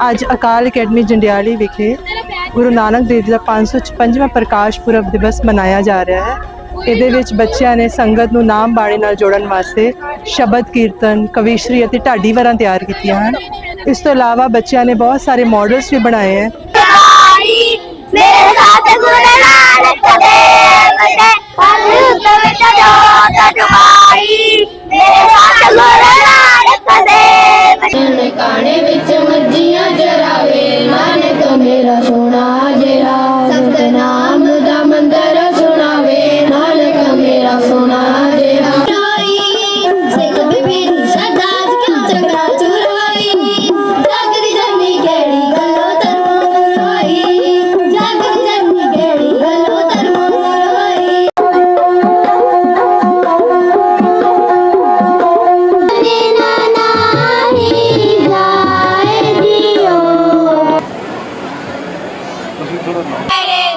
ਅੱਜ ਅਕਾਲ ਅਕੈਡਮੀ ਜੰਡਿਆਲੀ ਵਿਖੇ ਗੁਰੂ ਨਾਨਕ ਦੇਵ ਜੀ ਦਾ 556ਵਾਂ ਪ੍ਰਕਾਸ਼ ਪੁਰਬ ਦਿਵਸ ਮਨਾਇਆ ਜਾ ਰਿਹਾ ਹੈ। ਇਹਦੇ ਵਿੱਚ ਬੱਚਿਆਂ ਨੇ ਸੰਗਤ ਨੂੰ ਨਾਮ ਬਾਣੀ ਨਾਲ ਜੋੜਨ ਵਾਸਤੇ ਸ਼ਬਦ ਕੀਰਤਨ ਕਵੀਸ਼ਰੀ ਅਤੇ ਢਾਡੀ ਵਾਰਾਂ ਤਿਆਰ ਕੀਤੀਆਂ ਹਨ। ਇਸ ਤੋਂ ਇਲਾਵਾ ਬੱਚਿਆਂ ਨੇ ਬਹੁਤ ਸਾਰੇ ਮਾਡਲਸ ਵੀ ਬਣਾਏ ਹੈ। ਹਰੀ ਮੇਰੇ ਸਾਥ ਗੁਰੂ ਨਾਨਕ ਦੇਵ ਦੇ ਹਰਿਤ ਵਿੱਚ ਜੋਤ ਜਮਾਈ ਮੇਰੇ ਸਾਥ ਗੁਰੂ ਨਾਨਕ ਦੇਵ ਦੇ। ਕਾਣੇ ਮੇਰੇ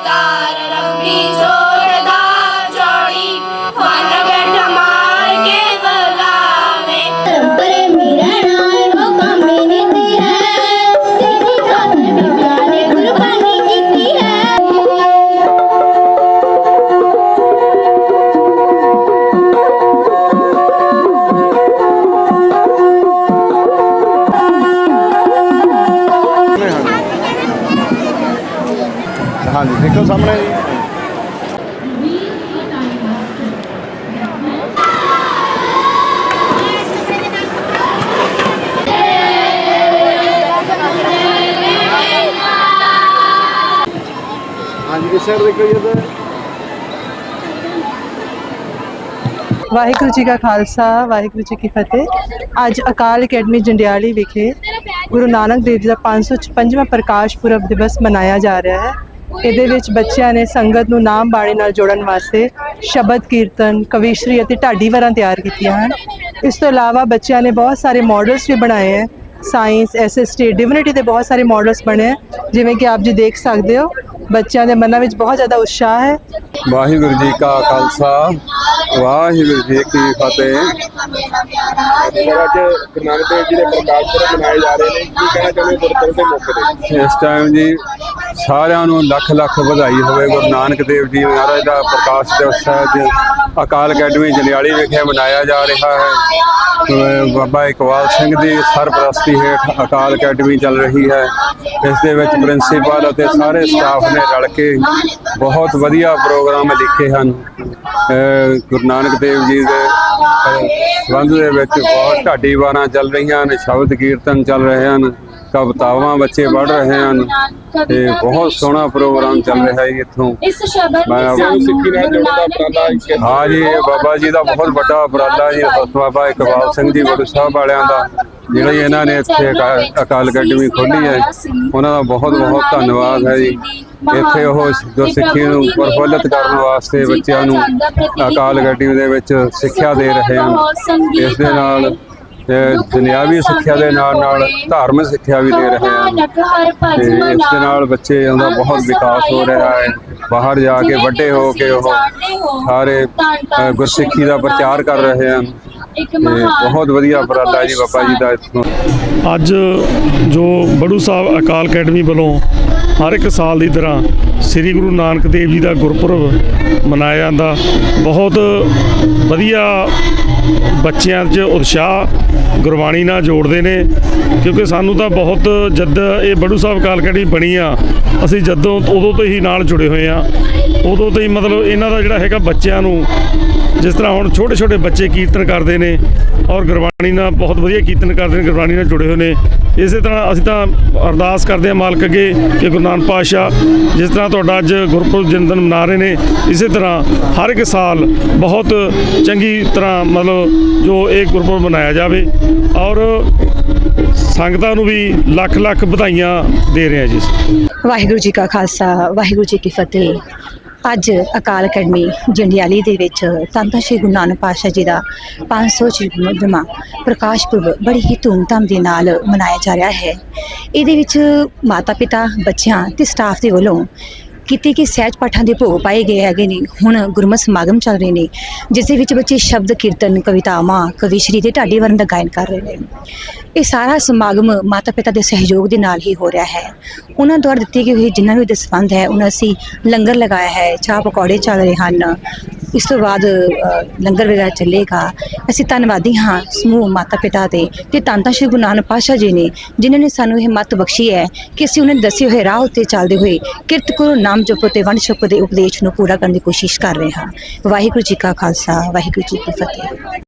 ਹਾਂਜੀ ਦੇਖੋ ਸਾਹਮਣੇ ਜੀ ਹਾਂਜੀ ਕਿਸ ਸਾਈਡ ਦੇਖੋ ਜੀ ਇੱਧਰ ਵਾਹਿਗੁਰੂ ਜੀ ਕਾ ਖਾਲਸਾ ਵਾਹਿਗੁਰੂ ਜੀ ਕੀ ਫਤਿਹ ਅੱਜ ਅਕਾਲ ਅਕੈਡਮੀ ਜੰਡਿਆਲੀ ਵਿਖੇ ਗੁਰੂ ਨਾਨਕ ਦੇਵ ਜੀ ਦਾ 556ਵਾਂ ਪ੍ਰਕਾਸ਼ ਪੁਰਬ ਦਿਵਸ ਮਨਾਇਆ ਜਾ ਰਿਹਾ ਹੈ ਇਹਦੇ ਵਿੱਚ ਬੱਚਿਆਂ ਨੇ ਸੰਗਤ ਨੂੰ ਨਾਮ ਬਾਣੀ ਨਾਲ ਜੋੜਨ ਵਾਸਤੇ ਸ਼ਬਦ ਕੀਰਤਨ ਕਵੀਸ਼ਰੀ ਅਤੇ ਢਾਡੀ ਵਾਰਾਂ ਤਿਆਰ ਕੀਤੀਆਂ ਹਨ। ਇਸ ਤੋਂ ਇਲਾਵਾ ਬੱਚਿਆਂ ਨੇ ਬਹੁਤ ਸਾਰੇ ਮਾਡਲਸ ਵੀ ਬਣਾਏ ਹੈ। ਸਾਇੰਸ ਐਸਐਸਟੀ ਡਿਵਿਨਿਟੀ ਦੇ ਬਹੁਤ ਸਾਰੇ ਮਾਡਲਸ ਬਣੇ ਜਿਵੇਂ ਕਿ ਆਪ ਜੀ ਦੇਖ ਸਕਦੇ ਹੋ ਬੱਚਿਆਂ ਦੇ ਮਨਾਂ ਵਿੱਚ ਬਹੁਤ ਜ਼ਿਆਦਾ ਉਤਸ਼ਾਹ ਹੈ। ਵਾਹਿਗੁਰੂ ਜੀ ਕਾ ਖਾਲਸਾ ਵਾਹਿਗੁਰੂ ਜੀ ਕੀ ਫਤਿਹ। ਅੱਜ ਗੁਰੂ ਨਾਨਕ ਦੇਵ ਜੀ ਦੇ ਪ੍ਰਕਾਸ਼ ਪੁਰਬ ਮਨਾਏ ਜਾ ਰਹੇ ਨੇ। ਕੀ ਕਹਿਣਾ ਚਾਹੁੰਦੇ ਹੋ ਗੁਰਪੁਰਬ ਦੇ ਮੌਕੇ ਤੇ? ਇਸ ਟਾਈਮ ਜੀ ਸਾਰਿਆਂ ਨੂੰ ਲੱਖ ਲੱਖ ਵਧਾਈ ਹੋਵੇ। ਗੁਰੂ ਨਾਨਕ ਦੇਵ ਜੀ ਮਹਾਰਾਜ ਦਾ ਪ੍ਰਕਾਸ਼ ਦਿਵਸ ਹੈ। ਅੱਜ ਅਕਾਲ ਅਕੈਡਮੀ ਜਲਿਆਲੀ ਵਿਖੇ ਮਨਾਇਆ ਜਾ ਰਿਹਾ ਹੈ। ਬਾਬਾ ਇਕਬਾਲ ਸਿੰਘ ਦੀ ਸਰਪ੍ਰਸਤੀ ਹੇਠ ਅਕਾਲ ਅਕੈਡਮੀ ਚੱਲ ਰਹੀ ਹੈ। ਇਸ ਦੇ ਵਿੱਚ ਪ੍ਰਿੰਸੀਪਲ ਅਤੇ ਸਾਰੇ ਸਟਾਫ ਨੇ ਰਲ ਕੇ ਬਹੁਤ ਵਧੀਆ ਪ੍ਰੋਗਰਾਮ ਲਿਖੇ ਹਨ। ਗੁਰੂ ਨਾਨਕ ਦੇਵ ਜੀ ਦੇ ਸੰਬੰਧ ਦੇ ਵਿੱਚ ਬਹੁਤ ਢਾਡੀ ਵਾਰਾਂ ਚੱਲ ਰਹੀਆਂ ਨੇ ਸ਼ਬਦ ਕੀਰਤਨ ਚੱਲ ਰਹੇ ਹਨ। ਕਵਿਤਾਵਾਂ ਬੱਚੇ ਪੜ੍ਹ ਰਹੇ ਹਨ ਤੇ ਬਹੁਤ ਸੋਹਣਾ ਪ੍ਰੋਗਰਾਮ ਚੱਲ ਰਿਹਾ ਹੈ ਇੱਥੋਂ। ਸਿੱਖੀ ਹਾਂ ਜੀ ਇਹ ਬਾਬਾ ਜੀ ਦਾ ਬਹੁਤ ਵੱਡਾ ਉਪਰਾਲਾ ਜੀ ਸਤ ਬਾਬਾ ਇਕਬਾਲ ਸਿੰਘ ਜੀ ਗੁਰੂ ਸਾਹਿਬ ਵਾਲਿਆਂ ਦਾ ਜਿਹੜਾ ਇਹਨਾਂ ਨੇ ਇੱਥੇ ਅਕਾ- ਅਕਾਲ ਅਕੈਡਮੀ ਖੋਲੀ ਹੈ। ਉਹਨਾਂ ਦਾ ਬਹੁਤ ਬਹੁਤ ਧੰਨਵਾਦ ਹੈ ਜੀ। ਇੱਥੇ ਉਹ ਗੁਰਸਿੱਖੀ ਨੂੰ ਪ੍ਰਫੁੱਲਤ ਕਰਨ ਵਾਸਤੇ ਬੱਚਿਆਂ ਨੂੰ ਅਕਾਲ ਅਕੈਡਮੀ ਦੇ ਵਿੱਚ ਸਿੱਖਿਆ ਦੇ ਰਹੇ ਹਨ। ਇਸ ਦੇ ਨਾਲ ਦੁਨਿਆਵੀ ਸਿੱਖਿਆ ਦੇ ਨਾਲ ਨਾਲ ਧਾਰਮਿਕ ਸਿੱਖਿਆ ਵੀ ਦੇ ਰਹੇ ਹਨ। ਤੇ ਇਸ ਦੇ ਨਾਲ ਬੱਚਿਆਂ ਦਾ ਬਹੁਤ ਵਿਕਾਸ ਹੋ ਰਿਹਾ ਹੈ। ਬਾਹਰ ਜਾ ਕੇ ਵੱਡੇ ਹੋ ਕੇ ਉਹ ਸਾਰੇ ਗੁਰਸਿੱਖੀ ਦਾ ਪ੍ਰਚਾਰ ਕਰ ਰਹੇ ਹਨ। ਬਹੁਤ ਵਧੀਆ ਉਪਰਾਲਾ ਜੀ ਬਾਬਾ ਜੀ ਦਾ ਇੱਥੋਂ। ਅੱਜ ਜੋ ਬੜੂ ਸਾਹਿਬ ਅਕਾਲ ਅਕੈਡਮੀ ਵੱਲੋਂ ਹਰ ਇੱਕ ਸਾਲ ਦੀ ਤਰ੍ਹਾਂ ਸ੍ਰੀ ਗੁਰੂ ਨਾਨਕ ਦੇਵ ਜੀ ਦਾ ਗੁਰਪੁਰਬ ਮਨਾਇਆ ਜਾਂਦਾ। ਬਹੁਤ ਵਧੀਆ ਬੱਚਿਆਂ 'ਚ ਉਤਸ਼ਾਹ, ਗੁਰਬਾਣੀ ਨਾਲ ਜੋੜਦੇ ਨੇ, ਕਿਉਂਕਿ ਸਾਨੂੰ ਤਾਂ ਬਹੁਤ ਜਦ ਇਹ ਬੜੂ ਸਾਹਿਬ ਕਾਲਕੜੀ ਬਣੀ ਆ, ਅਸੀਂ ਜਦੋਂ, ਉਦੋਂ ਤੋਂ ਹੀ ਨਾਲ ਜੁੜੇ ਹੋਏ ਆ। ਉਦੋਂ ਤੋਂ ਹੀ ਮਤਲਬ ਇਹਨਾਂ ਦਾ ਜਿਹੜਾ ਹੈਗਾ ਬੱਚਿਆਂ ਨੂੰ ਜਿਸ ਤਰ੍ਹਾਂ ਹੁਣ ਛੋਟੇ ਛੋਟੇ ਬੱਚੇ ਕੀਰਤਨ ਕਰਦੇ ਨੇ ਔਰ ਗੁਰਬਾਣੀ ਨਾਲ ਬਹੁਤ ਵਧੀਆ ਕੀਰਤਨ ਕਰਦੇ ਨੇ, ਗੁਰਬਾਣੀ ਨਾਲ ਜੁੜੇ ਹੋਏ ਨੇ। ਇਸੇ ਤਰ੍ਹਾਂ ਅਸੀਂ ਤਾਂ ਅਰਦਾਸ ਕਰਦੇ ਹਾਂ ਮਾਲਕ ਅੱਗੇ ਕਿ ਗੁਰੂ ਨਾਨਕ ਪਾਤਸ਼ਾਹ ਜਿਸ ਤਰ੍ਹਾਂ ਤੁਹਾਡਾ ਅੱਜ ਗੁਰਪੁਰਬ ਜਨਮਦਿਨ ਮਨਾ ਰਹੇ ਨੇ, ਇਸੇ ਤਰ੍ਹਾਂ ਹਰ ਇੱਕ ਸਾਲ ਬਹੁਤ ਚੰਗੀ ਤਰ੍ਹਾਂ ਮਤਲਬ ਜੋ ਇਹ ਗੁਰਪੁਰਬ ਮਨਾਇਆ ਜਾਵੇ ਔਰ ਸੰਗਤਾਂ ਨੂੰ ਵੀ ਲੱਖ ਲੱਖ ਵਧਾਈਆਂ ਦੇ ਰਹੇ ਹਾਂ ਜੀ ਵਾਹਿਗੁਰੂ ਜੀ ਕਾ ਖਾਲਸਾ, ਵਾਹਿਗੁਰੂ ਜੀ ਕੀ ਫਤਿਹ। ਅੱਜ ਅਕਾਲ ਅਕੈਡਮੀ ਜੰਡਿਆਲੀ ਦੇ ਵਿੱਚ ਧੰਨ ਧੰਨ ਸ਼੍ਰੀ ਗੁਰੂ ਨਾਨਕ ਪਾਤਸ਼ਾਹ ਜੀ ਦਾ 556ਵਾਂ ਪ੍ਰਕਾਸ਼ ਪੁਰਬ ਬੜੀ ਹੀ ਧੂਮਧਾਮ ਦੇ ਨਾਲ ਮਨਾਇਆ ਜਾ ਰਿਹਾ ਹੈ। ਇਹਦੇ ਵਿੱਚ ਮਾਤਾ ਪਿਤਾ ਬੱਚਿਆਂ ਤੇ ਸਟਾਫ ਦੇ ਵੱਲੋਂ ਕਿਤੇ ਕਿ ਸਹਿਜ ਪਾਠਾਂ ਦੇ ਭੋਗ ਪਾਏ ਗਏ ਹੈਗੇ ਨੇ। ਹੁਣ ਗੁਰਮਤਿ ਸਮਾਗਮ ਚੱਲ ਰਹੇ ਨੇ, ਜਿਸ ਦੇ ਵਿੱਚ ਬੱਚੇ ਸ਼ਬਦ, ਕੀਰਤਨ, ਕਵਿਤਾਵਾਂ ਕਵਿਸ਼ਰੀ ਤੇ ਢਾਡੀ ਵਰਨ ਦਾ ਗਾਇਨ ਕਰ ਰਹੇ ਨੇ। ਇਹ ਸਾਰਾ ਸਮਾਗਮ ਮਾਤਾ ਪਿਤਾ ਦੇ ਸਹਿਯੋਗ ਦੇ ਨਾਲ ਹੀ ਹੋ ਰਿਹਾ ਹੈ। ਉਹਨਾਂ ਦੁਆਰਾ ਦਿੱਤੀ ਗਈ ਹੋਈ ਜਿੰਨਾ ਵੀ ਦਸਵੰਧ ਹੈ, ਉਹਨਾਂ ਅਸੀਂ ਲੰਗਰ ਲਗਾਇਆ ਹੈ ਚਾਹ ਪਕੌੜੇ ਚੱਲ ਰਹੇ ਹਨ। ਇਸ ਤੋਂ ਬਾਅਦ ਲੰਗਰ ਵਗੈਰਾ ਚੱਲੇਗਾ। ਅਸੀਂ ਧੰਨਵਾਦੀ ਹਾਂ ਸਮੂਹ ਮਾਤਾ ਪਿਤਾ ਦੇ ਤੇ ਧੰਨ ਧੰਨ ਸ਼੍ਰੀ ਗੁਰੂ ਨਾਨਕ ਪਾਤਸ਼ਾਹ ਜੀ ਨੇ, ਜਿਨ੍ਹਾਂ ਨੇ ਸਾਨੂੰ ਇਹ ਮੱਤ ਬਖਸ਼ੀ ਹੈ ਕਿ ਅਸੀਂ ਉਹਨਾਂ ਦੇ ਦੱਸੇ ਹੋਏ ਰਾਹ ਉੱਤੇ ਚੱਲਦੇ ਹੋਏ ਕਿਰਤ ਕਰੋ ਨਾਮ ਜਪੋ ਤੇ ਵੰਡ ਛਕੋ ਦੇ ਉਪਦੇਸ਼ ਨੂੰ ਪੂਰਾ ਕਰਨ ਦੀ ਕੋਸ਼ਿਸ਼ ਕਰ ਰਹੇ ਹਾਂ। ਵਾਹਿਗੁਰੂ ਜੀ ਕਾ ਖਾਲਸਾ, ਵਾਹਿਗੁਰੂ ਜੀ ਕੀ ਫਤਿਹ।